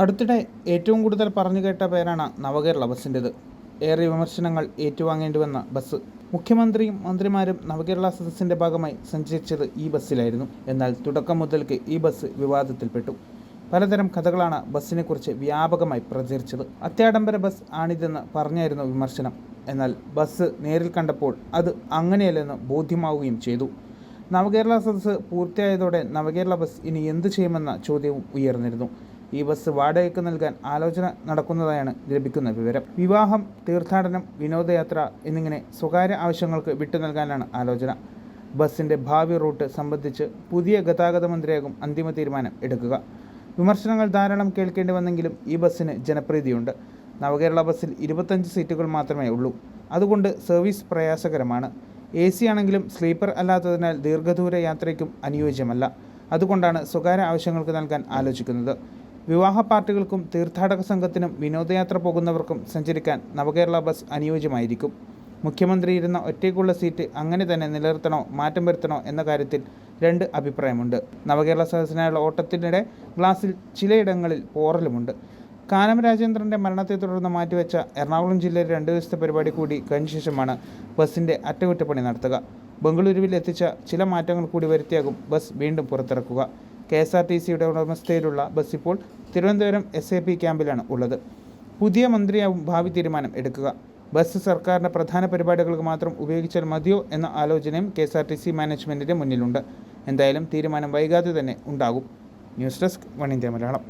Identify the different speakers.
Speaker 1: അടുത്തിടെ ഏറ്റവും കൂടുതൽ പറഞ്ഞു കേട്ട പേരാണ് നവകേരള ബസ്സിന്റെത്. ഏറെ വിമർശനങ്ങൾ ഏറ്റുവാങ്ങേണ്ടി വന്ന ബസ് മുഖ്യമന്ത്രിയും മന്ത്രിമാരും നവകേരള സദസ്സിന്റെ ഭാഗമായി സഞ്ചരിച്ചത് ഈ ബസ്സിലായിരുന്നു. എന്നാൽ തുടക്കം മുതൽക്ക് ഈ ബസ് വിവാദത്തിൽപ്പെട്ടു. പലതരം കഥകളാണ് ബസ്സിനെക്കുറിച്ച് വ്യാപകമായി പ്രചരിച്ചത്. അത്യാഡംബര ബസ് ആണിതെന്ന് പറഞ്ഞായിരുന്നു വിമർശനം. എന്നാൽ ബസ് നേരിൽ കണ്ടപ്പോൾ അത് അങ്ങനെയല്ലെന്ന് ബോധ്യമാവുകയും ചെയ്തു. നവകേരള സദസ്സ് പൂർത്തിയായതോടെ നവകേരള ബസ് ഇനി എന്ത് ചെയ്യുമെന്ന ചോദ്യവും ഉയർന്നിരുന്നു. ഈ ബസ് വാടകയ്ക്ക് നൽകാൻ ആലോചന നടക്കുന്നതായാണ് ലഭിക്കുന്ന വിവരം. വിവാഹം തീർത്ഥാടനം വിനോദയാത്ര എന്നിങ്ങനെ സ്വകാര്യ ആവശ്യങ്ങൾക്ക് വിട്ടു നൽകാനാണ് ആലോചന. ബസ്സിന്റെ ഭാവി റൂട്ട് സംബന്ധിച്ച് പുതിയ ഗതാഗത മന്ത്രിയാകും അന്തിമ തീരുമാനം എടുക്കുക. വിമർശനങ്ങൾ ധാരാളം കേൾക്കേണ്ടി വന്നെങ്കിലും ഈ ബസ്സിന് ജനപ്രീതിയുണ്ട്. നവകേരള ബസ്സിൽ ഇരുപത്തഞ്ച് സീറ്റുകൾ മാത്രമേ ഉള്ളൂ. അതുകൊണ്ട് സർവീസ് പ്രയാസകരമാണ്. എ സി ആണെങ്കിലും സ്ലീപ്പർ അല്ലാത്തതിനാൽ ദീർഘദൂര യാത്രയ്ക്കും അനുയോജ്യമല്ല. അതുകൊണ്ടാണ് സ്വകാര്യ ആവശ്യങ്ങൾക്ക് നൽകാൻ ആലോചിക്കുന്നത്. വിവാഹ പാർട്ടികൾക്കും തീർത്ഥാടക സംഘത്തിനും വിനോദയാത്ര പോകുന്നവർക്കും സഞ്ചരിക്കാൻ നവകേരള ബസ് അനുയോജ്യമായിരിക്കും. മുഖ്യമന്ത്രി ഇരുന്ന ഒറ്റയ്ക്കുള്ള സീറ്റ് അങ്ങനെ തന്നെ നിലനിർത്തണോ മാറ്റം വരുത്തണോ എന്ന കാര്യത്തിൽ രണ്ട് അഭിപ്രായമുണ്ട്. നവകേരള സദസ്സിനായുള്ള ഓട്ടത്തിനിടെ ഗ്ലാസിൽ ചിലയിടങ്ങളിൽ പോറലുമുണ്ട്. കാനം രാജേന്ദ്രന്റെ മരണത്തെ തുടർന്ന് മാറ്റിവെച്ച എറണാകുളം ജില്ലയിലെ രണ്ട് ദിവസത്തെ പരിപാടി കൂടി കഴിഞ്ഞ ശേഷമാണ് ബസ്സിന്റെ അറ്റകുറ്റപ്പണി നടത്തുക. ബംഗളൂരുവിൽ എത്തിച്ച ചില മാറ്റങ്ങൾ കൂടി വരുത്തിയാകും ബസ് വീണ്ടും പുറത്തിറക്കുക. കെ എസ് ആർ ടി സിയുടെ ഉടമസ്ഥയിലുള്ള ബസ് ഇപ്പോൾ തിരുവനന്തപുരം എസ് എ പി ക്യാമ്പിലാണ് ഉള്ളത്. പുതിയ മന്ത്രിയാവും ഭാവി തീരുമാനം എടുക്കുക. ബസ് സർക്കാരിന്റെ പ്രധാന പരിപാടികൾക്ക് മാത്രം ഉപയോഗിച്ചാൽ മതിയോ എന്ന ആലോചനയും K S R T C മാനേജ്മെന്റിന്റെ മുന്നിലുണ്ട്. എന്തായാലും തീരുമാനം വൈകാതെ തന്നെ ഉണ്ടാകും. News desk one India Malayalam.